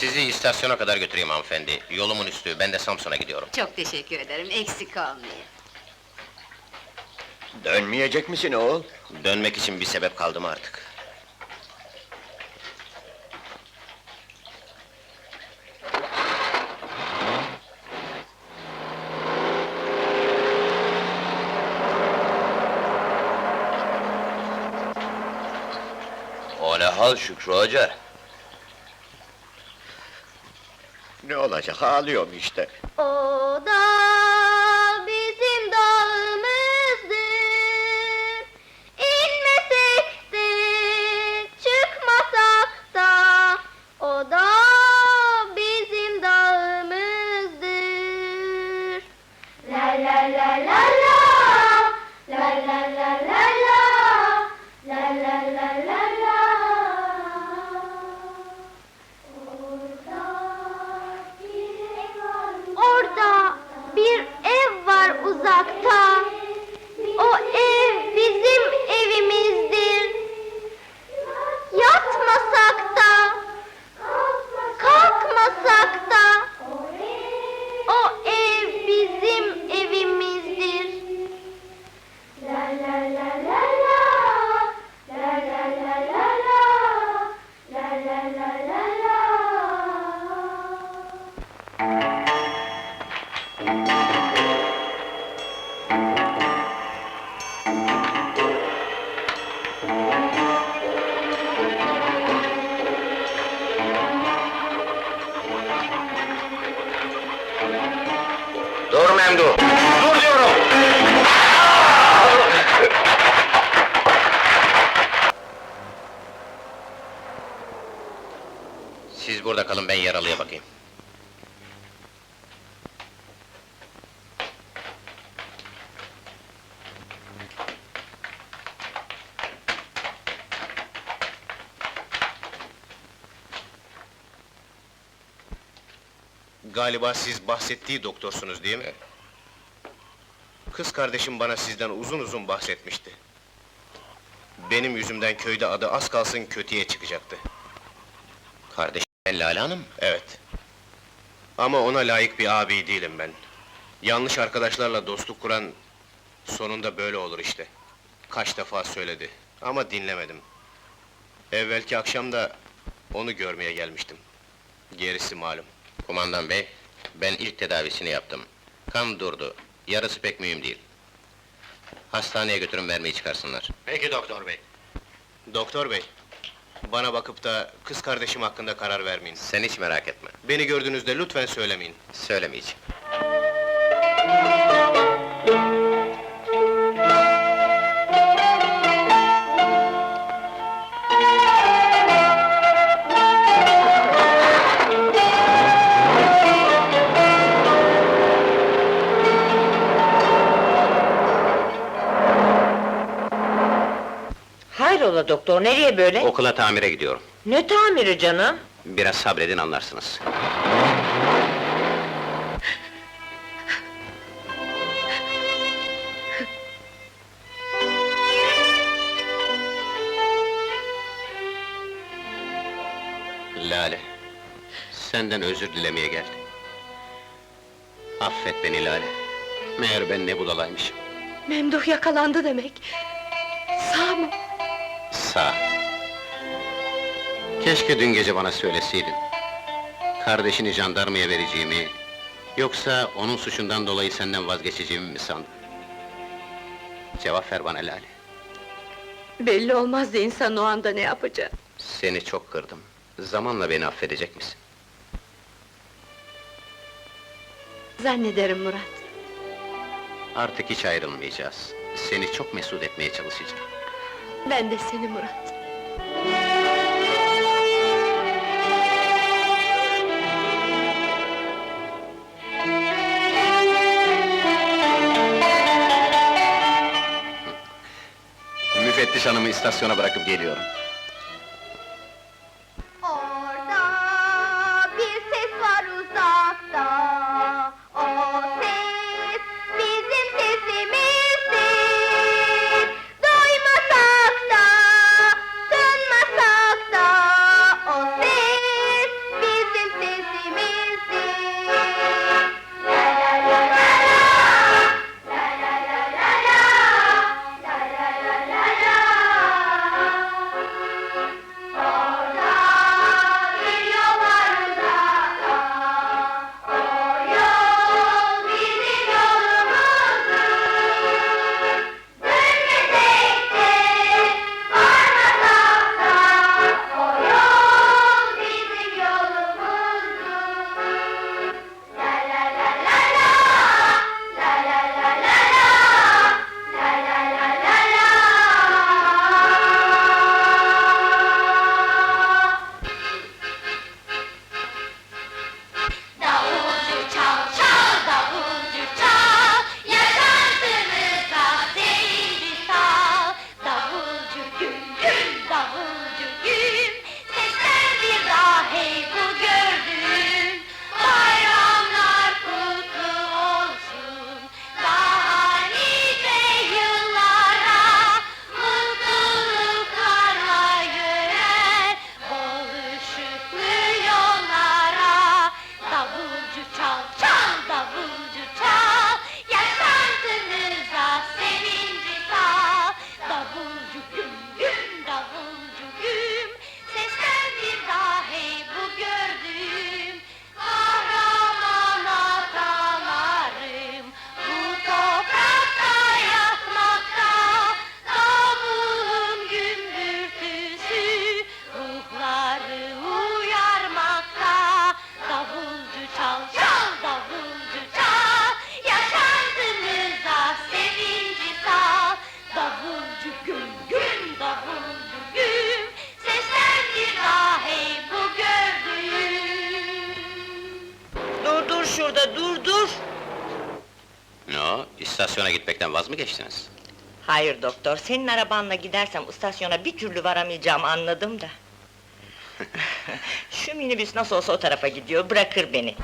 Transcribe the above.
Sizi istasyona kadar götüreyim hanımefendi. Yolumun üstü, ben de Samsun'a gidiyorum. Çok teşekkür ederim, eksik olmayın. Dönmeyecek misin oğul? Dönmek için bir sebep kaldı mı artık? O ne hal Şükrü Hoca? Ne olacak, ağlıyorum işte. O da Siz burada kalın, ben yaralıya bakayım. Galiba siz bahsettiği doktorsunuz değil mi? Kız kardeşim bana sizden uzun uzun bahsetmişti. Benim yüzümden köyde adı az kalsın kötüye çıkacaktı. Kardeşim Lale Hanım? Evet. Ama ona layık bir abi değilim ben. Yanlış arkadaşlarla dostluk kuran... ...sonunda böyle olur işte. Kaç defa söyledi, ama dinlemedim. Evvelki akşam da onu görmeye gelmiştim. Gerisi malum. Kumandan bey, ben ilk tedavisini yaptım. Kan durdu, yarısı pek mühim değil. Hastaneye götürün vermeyi çıkarsınlar. Peki doktor bey. Doktor bey, bana bakıp da kız kardeşim hakkında karar vermeyin. Sen hiç merak etme. Beni gördüğünüzde lütfen söylemeyin. Söylemeyeceğim. Hayrola doktor, nereye böyle? Okula tamire gidiyorum. Ne tamiri canım? Biraz sabredin anlarsınız. Lale, senden özür dilemeye geldim. Affet beni Lale. Meğer ben ne budalaymışım. Memduh yakalandı demek. Sağ. Keşke dün gece bana söyleseydin. Kardeşini jandarmaya vereceğimi... ...yoksa onun suçundan dolayı senden vazgeçeceğimi mi sandın? Cevap ver bana Lale. Belli olmazdı insan o anda ne yapacağı. Seni çok kırdım. Zamanla beni affedecek misin? Zannederim Murat. Artık hiç ayrılmayacağız. Seni çok mesut etmeye çalışacağım. Ben de seni Murat. Müfettiş hanımı istasyona bırakıp geliyorum. O? İstasyona gitmekten vaz mı geçtiniz? Hayır doktor, senin arabanla gidersem istasyona bir türlü varamayacağım anladım da. Şu minibüs nasıl olsa o tarafa gidiyor, bırakır beni.